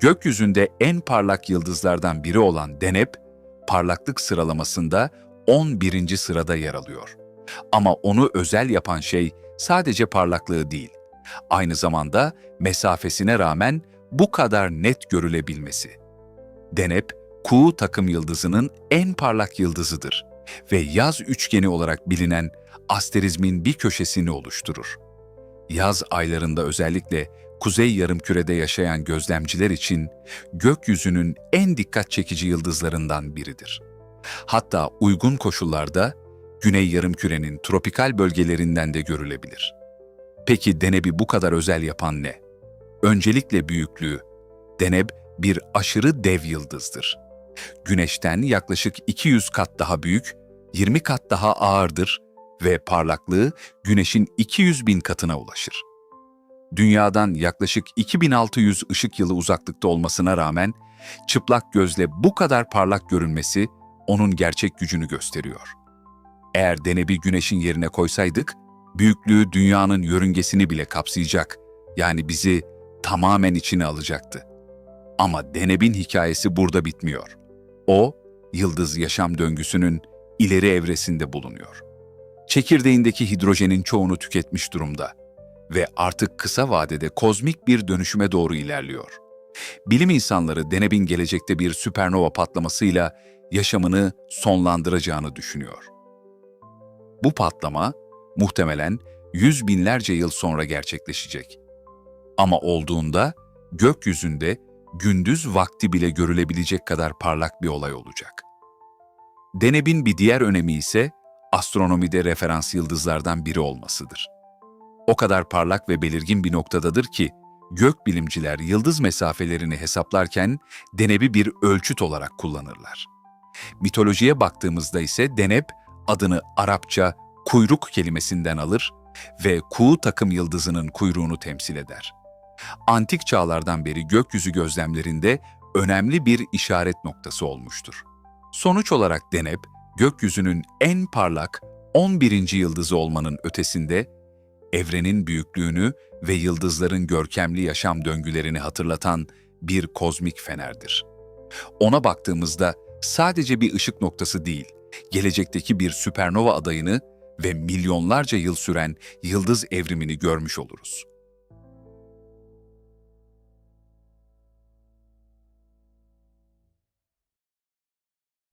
Gökyüzünde en parlak yıldızlardan biri olan Deneb, parlaklık sıralamasında 11. sırada yer alıyor. Ama onu özel yapan şey sadece parlaklığı değil, aynı zamanda mesafesine rağmen bu kadar net görülebilmesi. Deneb, Kuğu takım yıldızının en parlak yıldızıdır ve yaz üçgeni olarak bilinen asterizmin bir köşesini oluşturur. Yaz aylarında özellikle kuzey yarımkürede yaşayan gözlemciler için gökyüzünün en dikkat çekici yıldızlarından biridir. Hatta uygun koşullarda güney yarımkürenin tropikal bölgelerinden de görülebilir. Peki Deneb'i bu kadar özel yapan ne? Öncelikle büyüklüğü. Deneb bir aşırı dev yıldızdır. Güneşten yaklaşık 200 kat daha büyük, 20 kat daha ağırdır ve parlaklığı Güneş'in 200 bin katına ulaşır. Dünyadan yaklaşık 2600 ışık yılı uzaklıkta olmasına rağmen çıplak gözle bu kadar parlak görünmesi onun gerçek gücünü gösteriyor. Eğer Deneb'i Güneş'in yerine koysaydık, büyüklüğü dünyanın yörüngesini bile kapsayacak, yani bizi tamamen içine alacaktı. Ama Deneb'in hikayesi burada bitmiyor. O, yıldız yaşam döngüsünün ileri evresinde bulunuyor. Çekirdeğindeki hidrojenin çoğunu tüketmiş durumda ve artık kısa vadede kozmik bir dönüşüme doğru ilerliyor. Bilim insanları Deneb'in gelecekte bir süpernova patlamasıyla yaşamını sonlandıracağını düşünüyor. Bu patlama muhtemelen yüz binlerce yıl sonra gerçekleşecek. Ama olduğunda gökyüzünde gündüz vakti bile görülebilecek kadar parlak bir olay olacak. Deneb'in bir diğer önemi ise astronomide referans yıldızlardan biri olmasıdır. O kadar parlak ve belirgin bir noktadadır ki gökbilimciler yıldız mesafelerini hesaplarken Deneb'i bir ölçüt olarak kullanırlar. Mitolojiye baktığımızda ise Deneb adını Arapça kuyruk kelimesinden alır ve kuğu takım yıldızının kuyruğunu temsil eder. Antik çağlardan beri gökyüzü gözlemlerinde önemli bir işaret noktası olmuştur. Sonuç olarak Deneb, gökyüzünün en parlak 11. yıldızı olmanın ötesinde evrenin büyüklüğünü ve yıldızların görkemli yaşam döngülerini hatırlatan bir kozmik fenerdir. Ona baktığımızda sadece bir ışık noktası değil, gelecekteki bir süpernova adayını ve milyonlarca yıl süren yıldız evrimini görmüş oluruz.